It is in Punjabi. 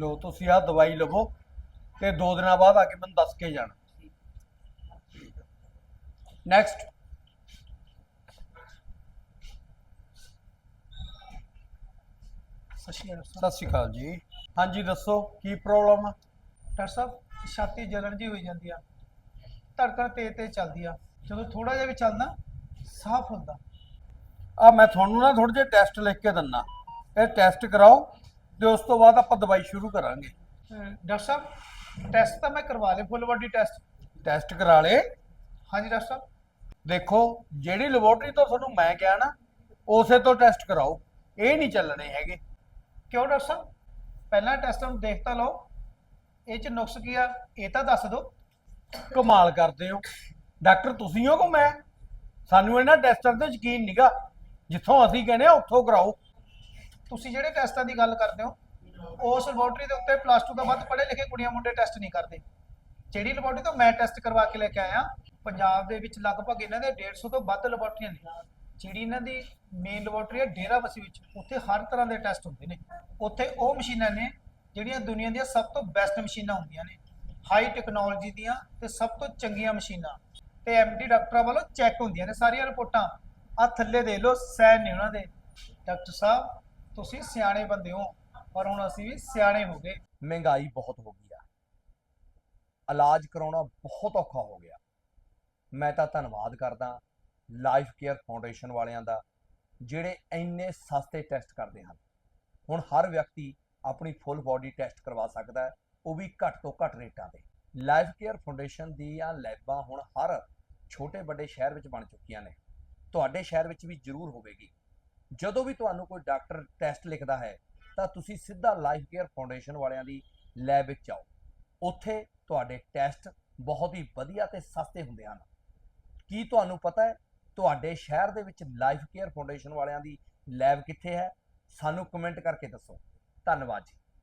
ਲੋ ਤੁਸੀਂ ਆਹ ਦਵਾਈ ਲਵੋ ਤੇ ਦੋ ਦਿਨਾਂ ਬਾਅਦ ਆ ਕੇ ਮੈਨੂੰ ਦੱਸ ਕੇ ਜਾਣਾ। ਨੈਕਸਟ ਸਤਿ ਸ਼੍ਰੀ ਅਕਾਲ ਡਾਕਟਰ ਸਤਿ ਸ਼੍ਰੀ ਅਕਾਲ ਜੀ। ਹਾਂਜੀ ਦੱਸੋ ਕੀ ਪ੍ਰੋਬਲਮ ਆ। ਡਾਕਟਰ ਸਾਹਿਬ ਛਾਤੀ ਜਲਣ ਜੀ ਹੋਈ ਜਾਂਦੀ ਆ। ਧੜਕਣ ਤੇਜ਼ ਤੇਜ਼ ਚੱਲਦੀ ਆ। ਜਦੋਂ ਥੋੜਾ ਜਿਹਾ ਵੀ ਚੱਲਦਾ ਸਾਫ਼ ਹੁੰਦਾ। ਆ ਮੈਂ ਤੁਹਾਨੂੰ ਨਾ ਥੋੜੇ ਜਿਹੇ ਟੈਸਟ ਲਿਖ ਕੇ ਦਿੰਨਾ। ਇਹ ਟੈਸਟ ਕਰਾਓ ਤੇ ਉਸ ਤੋਂ ਬਾਅਦ ਆਪਾਂ ਦਵਾਈ ਸ਼ੁਰੂ ਕਰਾਂਗੇ। ਡਾਕਟਰ ਸਾਹਿਬ ਟੈਸਟ ਤਾਂ ਮੈਂ ਕਰਵਾ ਲਏ ਫੁੱਲ ਬਾਡੀ ਟੈਸਟ ਟੈਸਟ ਕਰਾ ਲੇ ਹਾਂਜੀ ਡਾਕਟਰ ਸਾਹਿਬ। ਦੇਖੋ ਜਿਹੜੀ ਲੈਬੋਰਟਰੀ ਤੋਂ ਤੁਹਾਨੂੰ ਮੈਂ ਕਿਹਾ ਨਾ ਉਸੇ ਤੋਂ ਟੈਸਟ ਕਰਾਓ। ਇਹ ਨਹੀਂ ਚੱਲਣੇ ਹੈਗੇ। ਕਿਉਂ ਡਾਕਟਰ ਸਾਹਿਬ? ਪਹਿਲਾਂ ਟੈਸਟ ਨੂੰ ਦੇਖ ਤਾਂ ਲਓ। ਇਹ ਚ ਨੁਕਸ ਕੀ ਆ? ਇਹ ਤਾਂ ਦੱਸ ਦਿਓ। ਕਮਾਲ ਕਰਦੇ ਹੋ। ਡਾਕਟਰ ਤੁਸੀਂ ਹੋ ਕੋ ਮੈਂ? ਸਾਨੂੰ ਇਹਨਾਂ ਟੈਸਟਾਂ ਤੇ ਯਕੀਨ ਨਹੀਂਗਾ ਜਿੱਥੋਂ ਅਸੀਂ ਕਹਿੰਦੇ ਆ ਉੱਥੋਂ ਕਰਾਓ। ਤੁਸੀਂ ਜਿਹੜੇ ਟੈਸਟਾਂ ਦੀ ਗੱਲ ਕਰਦੇ ਹੋ, ਉਸ ਲੈਬੋਰਟਰੀ ਦੇ ਉੱਤੇ ਪਲੱਸ 2 ਤੋਂ ਵੱਧ ਪੜ੍ਹੇ ਲਿਖੇ ਕੁੜੀਆਂ ਮੁੰਡੇ ਟੈਸਟ ਨਹੀਂ ਕਰਦੇ। ਜਿਹੜੀ ਲੈਬੋਰਟਰੀ ਤੋਂ ਮੈਂ ਟੈਸਟ ਕਰਵਾ ਕੇ ਲੈ ਕੇ ਆਇਆ, ਪੰਜਾਬ ਦੇ ਵਿੱਚ ਲਗਭਗ ਇਹਨਾਂ ਦੇ 150 ਤੋਂ ਵੱਧ ਲੈਬੋਰਟਰੀਆਂ ਨੇ। ਜਿਹੜੀ ਇਹਨਾਂ ਦੀ ਮੇਨ ਲੈਬੋਰਟਰੀ ਹੈ ਡੇਰਾਬੱਸੀ ਵਿੱਚ, ਉੱਥੇ ਹਰ ਤਰ੍ਹਾਂ ਦੇ ਟੈਸਟ ਹੁੰਦੇ ਨੇ। ਉੱਥੇ ਉਹ ਮਸ਼ੀਨਾਂ ਨੇ, ਜਿਹੜੀਆਂ ਦੁਨੀਆ ਦੀਆਂ ਸਭ ਤੋਂ ਬੈਸਟ ਮਸ਼ੀਨਾਂ ਹੁੰਦੀਆਂ ਨੇ। ਹਾਈ ਟੈਕਨੋਲੋਜੀ ਦੀਆਂ ਤੇ ਸਭ ਤੋਂ ਚੰਗੀਆਂ ਮਸ਼ੀਨਾਂ। ਤੇ ਐਮਡੀ ਡਾਕਟਰਾਂ ਵੱਲੋਂ ਚੈੱਕ ਹੁੰਦੀਆਂ ਨੇ, ਸਾਰੀਆਂ ਰਿਪੋਰਟਾਂ। ਆ ਥੱਲੇ ਦੇ ਲਓ ਸੈਨ ਨੇ ਉਹਨਾਂ ਦੇ। ਡਾਕਟਰ ਸਾਹਿਬ ਤੁਸੀਂ ਸਿਆਣੇ ਬੰਦੇ ਹੋ, ਪਰ ਹੁਣ ਅਸੀਂ ਵੀ ਸਿਆਣੇ ਹੋ ਗਏ। ਮਹਿੰਗਾਈ ਬਹੁਤ ਹੋ ਗਈ ਆ। ਇਲਾਜ ਕਰਾਉਣਾ ਬਹੁਤ ਔਖਾ ਹੋ ਗਿਆ। ਮੈਂ ਤਾਂ ਧੰਨਵਾਦ ਕਰਦਾ ਲਾਈਫ ਕੇਅਰ ਫਾਊਂਡੇਸ਼ਨ ਵਾਲਿਆਂ ਦਾ, ਜਿਹੜੇ ਇੰਨੇ ਸਸਤੇ ਟੈਸਟ ਕਰਦੇ ਹਨ। ਹੁਣ ਹਰ ਵਿਅਕਤੀ ਆਪਣੀ ਫੁੱਲ ਬਾਡੀ ਟੈਸਟ ਕਰਵਾ ਸਕਦਾ ਹੈ, ਉਹ ਵੀ ਘੱਟ ਤੋਂ ਘੱਟ ਰੇਟਾਂ ਤੇ। ਲਾਈਫ ਕੇਅਰ ਫਾਊਂਡੇਸ਼ਨ ਦੀਆਂ ਲੈਬਾਂ ਹੁਣ ਹਰ ਛੋਟੇ ਵੱਡੇ ਸ਼ਹਿਰ ਵਿੱਚ ਬਣ ਚੁੱਕੀਆਂ ਨੇ। ਤੁਹਾਡੇ ਸ਼ਹਿਰ ਵਿੱਚ ਵੀ ਜ਼ਰੂਰ ਹੋਵੇਗੀ। ਜਦੋਂ ਵੀ ਤੁਹਾਨੂੰ ਕੋਈ ਡਾਕਟਰ ਟੈਸਟ ਲਿਖਦਾ ਹੈ, ਤਾਂ ਤੁਸੀਂ ਸਿੱਧਾ ਲਾਈਫ ਕੇਅਰ ਫਾਊਂਡੇਸ਼ਨ ਵਾਲਿਆਂ ਦੀ ਲੈਬ ਵਿੱਚ ਜਾਓ ਉੱਥੇ ਤੁਹਾਡੇ ਟੈਸਟ ਬਹੁਤ ਹੀ ਵਧੀਆ ਤੇ ਸਸਤੇ ਹੁੰਦੇ ਹਨ। ਕੀ ਤੁਹਾਨੂੰ ਪਤਾ ਹੈ, ਤੁਹਾਡੇ ਸ਼ਹਿਰ ਦੇ ਵਿੱਚ ਲਾਈਫ ਕੇਅਰ ਫਾਊਂਡੇਸ਼ਨ ਵਾਲਿਆਂ ਦੀ ਲੈਬ ਕਿੱਥੇ ਹੈ? ਸਾਨੂੰ ਕਮੈਂਟ ਕਰਕੇ ਦੱਸੋ। ਧੰਨਵਾਦ ਜੀ।